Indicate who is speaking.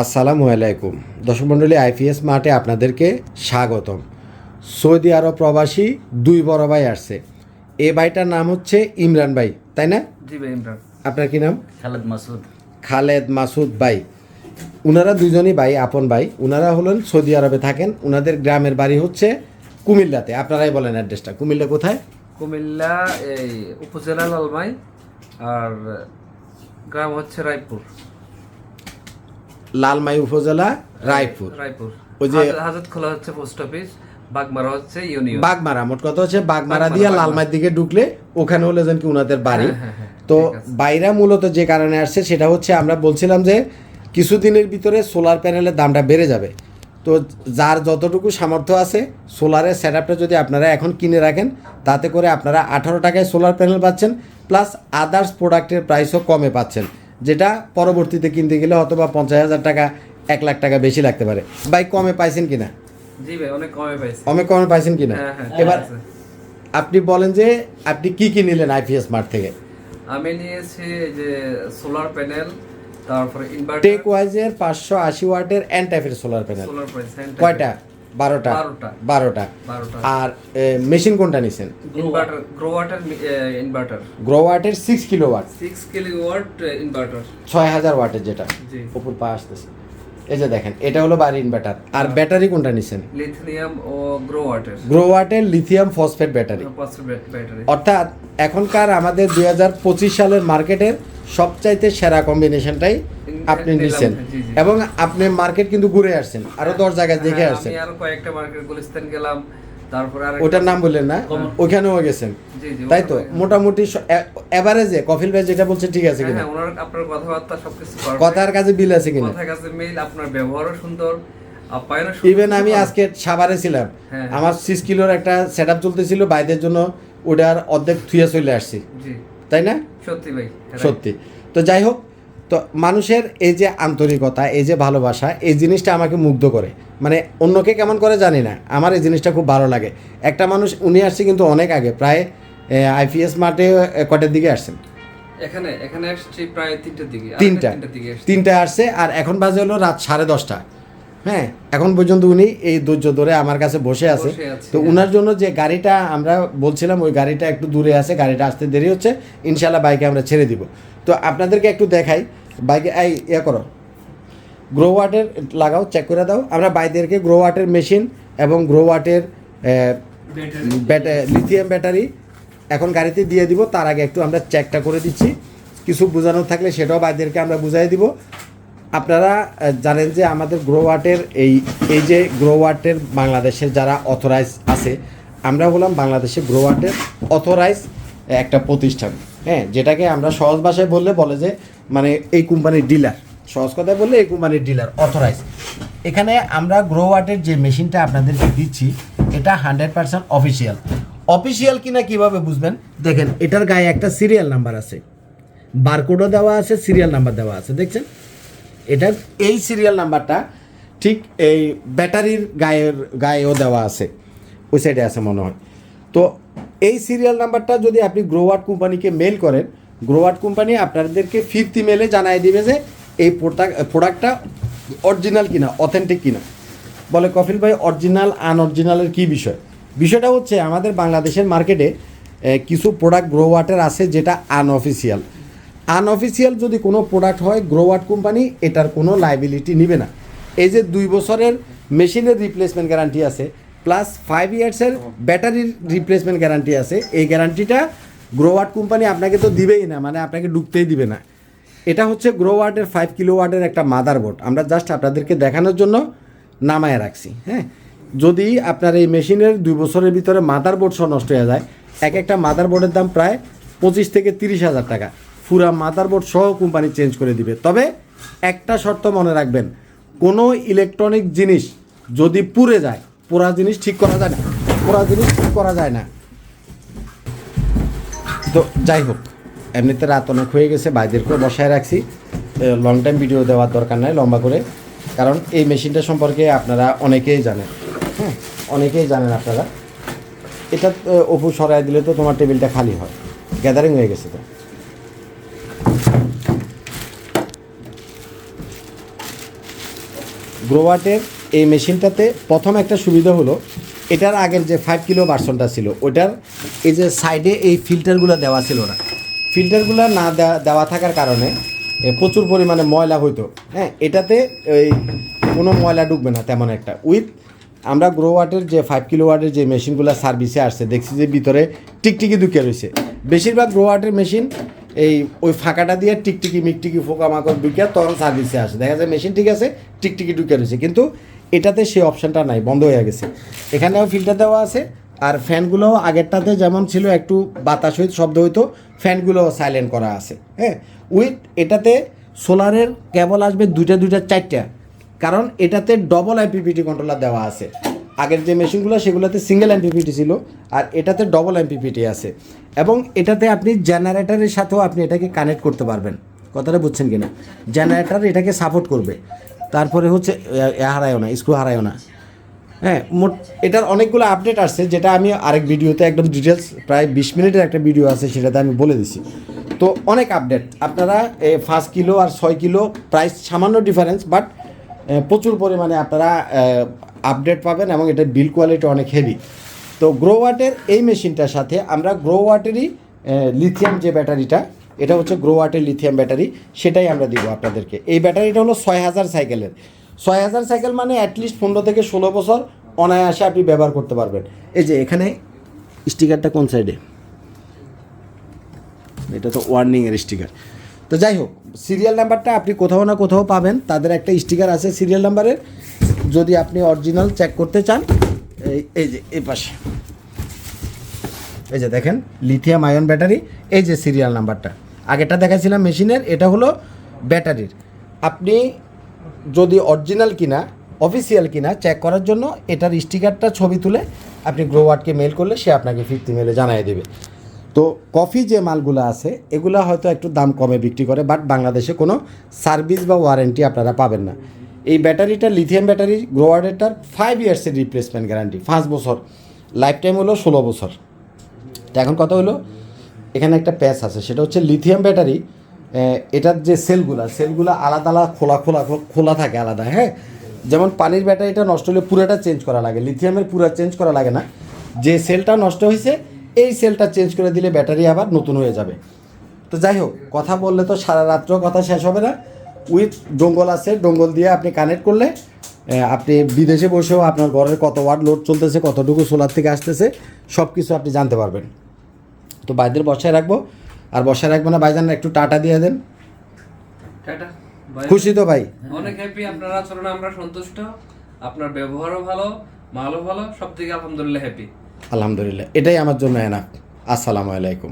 Speaker 1: আসসালামু আলাইকুম। দর্শক মণ্ডলী আইপিএস মাঠে আপনাদেরকে স্বাগতম। সৌদি আরব প্রবাসী দুই বড় ভাই আসছে। এ ভাইটার নাম হচ্ছে ইমরান ভাই তাই না?
Speaker 2: জি ভাই ইমরান।
Speaker 1: আপনার কি নাম?
Speaker 2: খালেদ মাসুদ।
Speaker 1: খালেদ মাসুদ ভাই। উনারা দুজনই ভাই আপন ভাই। উনারা হলেন সৌদি আরবে থাকেন। উনাদের গ্রামের বাড়ি হচ্ছে কুমিল্লাতে। আপনারাই বলেন অ্যাড্রেসটা। কুমিল্লা কোথায়?
Speaker 2: কুমিল্লা এই উপজেলা লালমাই আর গ্রাম হচ্ছে রায়পুর।
Speaker 1: লালমাই উপজেলা রায়পুর।
Speaker 2: রায়পুর।
Speaker 1: ওই যে-
Speaker 2: হাজত- খোলা হচ্ছে পোস্ট অফিস বাগমারা হচ্ছে ইউনিয়ন
Speaker 1: বাগমারা মোট কথা হচ্ছে বাগমারা দিয়ে
Speaker 2: বাগমারা।
Speaker 1: দিকে ঢুকলে ওখানে হলে যেন কি উনাদের বাড়ি।
Speaker 2: হ্যাঁ, হ্যাঁ, হ্যাঁ,
Speaker 1: তো বাইরা মূলত যে কারণে আসছে সেটা হচ্ছে আমরা বলছিলাম যে কিছুদিনের ভিতরে সোলার প্যানেলের দামটা বেড়ে যাবে। তো যার যতটুকু সামর্থ্য আছে সোলারের সেট আপটা যদি আপনারা এখন কিনে রাখেন তাতে করে আপনারা আঠারো টাকায় সোলার প্যানেল পাচ্ছেন প্লাস আদার্স প্রোডাক্টের প্রাইসও কমে পাচ্ছেন। যেটা পরবর্তীতে কিনতে গেলে অথবা পঞ্চাশ হাজার টাকা এক লাখ টাকা বেশি লাগতে পারে। বাইক কমে পাইছেন কিনা?
Speaker 2: জি ভাই অনেক কমে পাইছি।
Speaker 1: অনেক কমে পাইছেন কিনা?
Speaker 2: হ্যাঁ, হ্যাঁ,
Speaker 1: এবার আপনি বলেন যে আপনি কি কি নিলেন আইপিএস মার্ট থেকে?
Speaker 2: আমি নিয়েছি যে সোলার প্যানেল তারপরে ইনভার্টার
Speaker 1: টেক ওয়াইজের পাঁচশো আশি ওয়াটের এন টাইপের সোলার প্যানেল
Speaker 2: সোলার প্যানেল
Speaker 1: কয়টা? বারোটা।
Speaker 2: বারোটা।
Speaker 1: আর মেশিন কোনটা নিছেন?
Speaker 2: Inverter Growatt
Speaker 1: six kilowatt
Speaker 2: six kilowatt inverter
Speaker 1: ছয় হাজার ওয়াটের যেটা উপর পা আসতেছে। এই যে দেখেন এটা হলো বাড়ি ইনভার্টার আর ব্যাটারি কোনটা নিছেন?
Speaker 2: লিথিয়াম ও গ্রো ওয়াটার
Speaker 1: গ্রো ওয়াটের লিথিয়াম ফসফেট ব্যাটারি
Speaker 2: ব্যাটারি
Speaker 1: অর্থাৎ এখনকার আমাদের দুই হাজার পঁচিশ সালের মার্কেটের সবচাইতে সেরা কম্বিনেশনটাই আপনি
Speaker 2: জি।
Speaker 1: এবং আপনি মার্কেট কিন্তু ঘুরে আসছেন আরও দশ জায়গায় দেখে
Speaker 2: হ্যাঁ,
Speaker 1: আসছেন।
Speaker 2: আমি আরও কয়েকটা মার্কেট গুলিস্তান গেলাম
Speaker 1: ওটার নাম বললেন না? ওখানেও গেছেন? তাই তো? মোটামুটি এভারেজে কফিল ভাই যেটা বলছে ঠিক আছে
Speaker 2: হ্যাঁ,
Speaker 1: কিনা?
Speaker 2: হ্যাঁ, ওনার আপনার কথাবার্তা সবকিছু।
Speaker 1: কথার কাছে বিল আছে কিনা?
Speaker 2: কথার কাছে মিল আপনার ব্যবহারও সুন্দর
Speaker 1: ইভেন আমি আজকে সাভারে ছিলাম। আমার সিক্স কিলোর একটা সেট আপ চলতেছিল বাইদের জন্য ওটার অর্ধেক থুয়ে চলে আসছি। তাই না?
Speaker 2: সত্যি ভাই
Speaker 1: সত্যি। তো যাই হোক তো মানুষের এই যে আন্তরিকতা এই যে ভালোবাসা এই জিনিসটা আমাকে মুগ্ধ করে। মানে অন্যকে কেমন করে জানি না আমার এই জিনিসটা খুব ভালো লাগে। একটা মানুষ উনি আসছে কিন্তু অনেক আগে প্রায় আইপিএস মাঠে কটার দিকে আসছেন?
Speaker 2: এখানে এখানে আসছে প্রায় তিনটার দিকে
Speaker 1: তিনটা।
Speaker 2: তিনটায়
Speaker 1: তিনটা আসছে আর এখন বাজে হলো রাত সাড়ে দশটা। হ্যাঁ এখন পর্যন্ত উনি এই ধৈর্য ধরে আমার কাছে বসে আছে। তো
Speaker 2: হ্যাঁ।
Speaker 1: উনার জন্য যে গাড়িটা আমরা বলছিলাম ওই গাড়িটা একটু দূরে আছে গাড়িটা আসতে দেরি হচ্ছে ইনশাল্লাহ বাইকে আমরা ছেড়ে দিব। তো আপনাদেরকে একটু দেখাই বাইকে এই ইয়ে করো। গ্রো ওয়াটের লাগাও চেক করে দাও। আমরা বাইদেরকে গ্রো ওয়াটের মেশিন এবং গ্রো ওয়াটের লিথিয়াম ব্যাটারি এখন গাড়িতে দিয়ে দিব। তার আগে একটু আমরা চেকটা করে দিচ্ছি। কিছু বোঝানোর থাকলে সেটাও বাইদেরকে আমরা বুঝাই দিব। আপনারা জানেন যে আমাদের গ্রো ওয়াটের এই এই যে গ্রো ওয়াটের বাংলাদেশের যারা অথরাইজ আছে, আমরা হলাম বাংলাদেশে গ্রো ওয়াটের অথরাইজ একটা প্রতিষ্ঠান। হ্যাঁ যেটাকে আমরা সহজ ভাষায় বললে বলে যে মানে এই কোম্পানির ডিলার সহজ কথায় বললে এই কোম্পানির ডিলার অথরাইজ এখানে আমরা গ্রো ওয়াটের যে মেশিনটা আপনাদেরকে দিচ্ছি, এটা হান্ড্রেড পার্সেন্ট অফিসিয়াল অফিসিয়াল কিনা কীভাবে বুঝবেন? দেখেন, এটার গায়ে একটা সিরিয়াল নাম্বার আছে। বারকোডও দেওয়া আছে সিরিয়াল নাম্বার দেওয়া আছে, দেখছেন? এটার এই সিরিয়াল নাম্বারটা ঠিক এই ব্যাটারির গায়ের গায়েও দেওয়া আছে। ওই সাইডে আছে মনে হয়। তো এই সিরিয়াল নাম্বারটা যদি আপনি গ্রোয়াট কোম্পানিকে মেল করেন গ্রোয়াট কোম্পানি আপনাদেরকে ফিরতি মেলে জানাই দিবে যে এই প্রোডাক্ট প্রোডাক্টটা অরিজিনাল কিনা অথেন্টিক কিনা। বলে, কফিল ভাই অরিজিনাল আনঅরিজিনালের কী বিষয়? বিষয়টা হচ্ছে, আমাদের বাংলাদেশের মার্কেটে কিছু প্রোডাক্ট গ্রোওয়াটের আছে যেটা আনঅফিসিয়াল আনঅফিসিয়াল যদি কোনো প্রোডাক্ট হয় গ্রোওয়াট কোম্পানি এটার কোনো লাইবিলিটি নেবে না। এই যে দুই বছরের মেশিনের রিপ্লেসমেন্ট গ্যারান্টি আছে প্লাস ফাইভ ইয়ার্সের ব্যাটারির রিপ্লেসমেন্ট গ্যারান্টি আছে, এই গ্যারান্টিটা গ্রোওয়াট কোম্পানি আপনাকে তো দিবেই না মানে আপনাকে ঢুকতেই দিবে না। এটা হচ্ছে গ্রো ওয়ার্ডের ফাইভ কিলো ওয়ার্ডের একটা মাদারবোর্ড আমরা জাস্ট আপনাদেরকে দেখানোর জন্য নামায় রাখছি হ্যাঁ? যদি আপনার এই মেশিনের দুই বছরের ভিতরে মাদার বোর্ড সহ নষ্ট হয়ে যায়, এক একটা মাদারবোর্ডের দাম প্রায় পঁচিশ থেকে তিরিশ হাজার টাকা। পুরা মাদারবোর্ড সহ কোম্পানি চেঞ্জ করে দিবে। তবে একটা শর্ত মনে রাখবেন, কোনো ইলেকট্রনিক জিনিস যদি পুড়ে যায় পোড়া জিনিস ঠিক করা যায় না পোড়া জিনিস ঠিক করা যায় না। তো যাই হোক, এমনিতে রাত অনেক হয়ে গেছে ভাইদেরকেও বসায় রাখছি। লং টাইম ভিডিও দেওয়ার দরকার নাই, লম্বা করে। কারণ এই মেশিনটা সম্পর্কে আপনারা অনেকেই জানেন। হ্যাঁ অনেকেই জানেন আপনারা। এটা অপু সরাই দিলে তো তোমার টেবিলটা খালি হয়। গ্যাদারিং হয়ে গেছে তো। গ্রোয়াটের এই মেশিনটাতে প্রথম একটা সুবিধা হলো, এটার আগের যে ফাইভ কিলো ভার্সনটা ছিল, ওটার এই যে সাইডে এই ফিল্টারগুলো দেওয়া ছিল না। ফিল্টারগুলো না দেওয়া- দেওয়া থাকার কারণে প্রচুর পরিমাণে ময়লা হইতো। হ্যাঁ এটাতে ওই কোনো ময়লা ঢুকবে না তেমন একটা। উইথ আমরা গ্রো ওয়াটের যে ফাইভ কিলো ওয়াটের যে মেশিনগুলো সার্ভিসে আসছে, দেখছি যে ভিতরে টিকটিকি ঢুকে রয়েছে। বেশিরভাগ গ্রো ওয়াটের মেশিন এই ওই ফাঁকাটা দিয়ে টিকটিকি, মিকটিকি পোকামাকড় ঢুকে তখন সার্ভিসে আসে। দেখা যায় মেশিন ঠিক আছে, টিকটিকি ঢুকে রয়েছে। কিন্তু এটাতে সেই অপশানটা নাই, বন্ধ হয়ে গেছে। এখানেও ফিল্টার দেওয়া আছে, আর ফ্যানগুলো আগেরটাতে যেমন ছিল একটু বাতাস হইত, শব্দ হইতো, ফ্যানগুলো সাইলেন্ট করা আছে হ্যাঁ? উইথ এটাতে সোলারের কেবল আসবে দুইটা দুইটা, চারটা। কারণ এটাতে ডবল এমপিপিটি কন্ট্রোলার দেওয়া আছে। আগের যে মেশিনগুলো, সেগুলোতে সিঙ্গেল এমপিপিটি ছিল আর এটাতে ডবল এমপিপিটি আছে। এবং এটাতে আপনি জেনারেটারের সাথেও আপনি এটাকে কানেক্ট করতে পারবেন। কথাটা বুঝছেন কিনা? জেনারেটার এটাকে সাপোর্ট করবে। তারপরে হচ্ছে হারায়ও না স্ক্রু হারায়ও না। হ্যাঁ মোট এটার অনেকগুলো আপডেট আসছে, যেটা আমি আরেক ভিডিওতে একদম ডিটেলস প্রায় বিশ মিনিটের একটা ভিডিও আছে, সেটাতে আমি বলে দিছি। তো অনেক আপডেট আপনারা পাঁচ কিলো আর ছয় কিলো প্রাইস সামান্য ডিফারেন্স বাট প্রচুর পরিমাণে আপনারা আপডেট পাবেন এবং এটার বিল কোয়ালিটি অনেক হেভি তো গ্রো ওয়াটের এই মেশিনটার সাথে আমরা গ্রো ওয়াটেরই লিথিয়াম যে ব্যাটারিটা, এটা হচ্ছে গ্রো ওয়াটের লিথিয়াম ব্যাটারি, সেটাই আমরা দিব আপনাদেরকে। এই ব্যাটারিটা হলো ছয় হাজার সাইকেলের ছয় হাজার সাইকেল মানে অ্যাটলিস্ট পনেরো থেকে ষোলো বছর অনায়াসে আপনি ব্যবহার করতে পারবেন। এই যে এখানে স্টিকারটা কোন সাইডে এটা তো ওয়ার্নিংয়ের স্টিকার তো যাই হোক সিরিয়াল নাম্বারটা আপনি কোথাও না কোথাও পাবেন। তাদের একটা স্টিকার আছে সিরিয়াল নাম্বারের যদি আপনি অরিজিনাল চেক করতে চান, এই এই যে, এই পাশে। এই যে দেখেন লিথিয়াম আয়ন ব্যাটারি এই যে সিরিয়াল নাম্বারটা আগেরটা দেখাছিলাম মেশিনের, এটা হলো ব্যাটারির আপনি যদি অরিজিনাল কিনা অফিসিয়াল কিনা চেক করার জন্য এটার স্টিকারটা ছবি তুলে আপনি গ্রোওয়ার্ডকে মেল করলে সে আপনাকে ফিফটি মেলে জানিয়ে দেবে। তো কফি যে মালগুলো আছে, এগুলো হয়তো একটু দাম কমে বিক্রি করে বাট বাংলাদেশে কোনো সার্ভিস বা ওয়ারেন্টি আপনারা পাবেন না। এই ব্যাটারিটা লিথিয়াম ব্যাটারি গ্রোয়ারেটার ফাইভ ইয়ার্সের রিপ্লেসমেন্ট গ্যারান্টি পাঁচ বছর। লাইফ টাইম হলো ষোলো বছর। তো এখন কথা হলো, এখানে একটা প্যাচ আছে, সেটা হচ্ছে লিথিয়াম ব্যাটারি এটার যে সেলগুলা সেলগুলো আলাদা আলাদা খোলা খোলা খোলা থাকে আলাদা হ্যাঁ? যেমন পানির ব্যাটারিটা নষ্ট হলে পুরোটা চেঞ্জ করা লাগে লিথিয়ামের পুরো চেঞ্জ করা লাগে না। যে সেলটা নষ্ট হয়েছে এই সেলটা চেঞ্জ করে দিলে ব্যাটারি আবার নতুন হয়ে যাবে। তো যাই হোক কথা বললে তো সারা রাত্র কথা শেষ হবে না। উইথ ডোঙ্গল আছে ডোঙ্গল দিয়ে আপনি কানেক্ট করলে আপনি বিদেশে বসেও আপনার ঘরের কত ওয়াট লোড চলতেছে কতটুকু সোলার থেকে আসতেছে সব কিছু আপনি জানতে পারবেন। তো বাইদের বসায় রাখব। আর বসায় রাখব না ভাইজান একটু টাটা দিয়ে দেন।
Speaker 2: টাটা।
Speaker 1: খুশি তো ভাই?
Speaker 2: অনেক হ্যাপি আপনার আচরণে আমরা সন্তুষ্ট। আপনার ব্যবহারও ভালো মালও ভালো সব থেকে আলহামদুলিল্লাহ হ্যাপি
Speaker 1: আলহামদুলিল্লাহ। এটাই আমার জন্য এনা আসসালামু আলাইকুম।